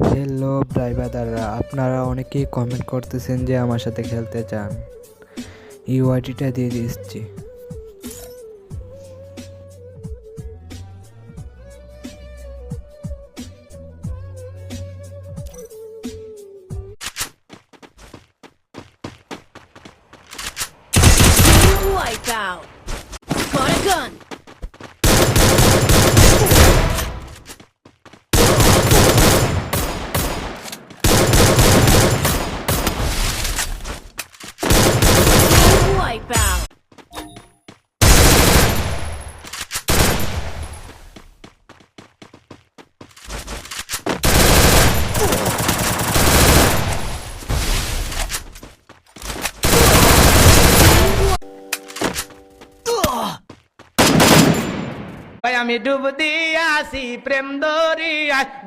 Hello ব্রাইবাদাররা আপনারা অনেকেই comment করতেছেন যে আমার সাথে খেলতে চান ইউআইডিটা দিয়ে দিচ্ছি Wipeout. Got a gun. ভাই আমি ডুব দিয়াছি প্রেম দরিয়ায়।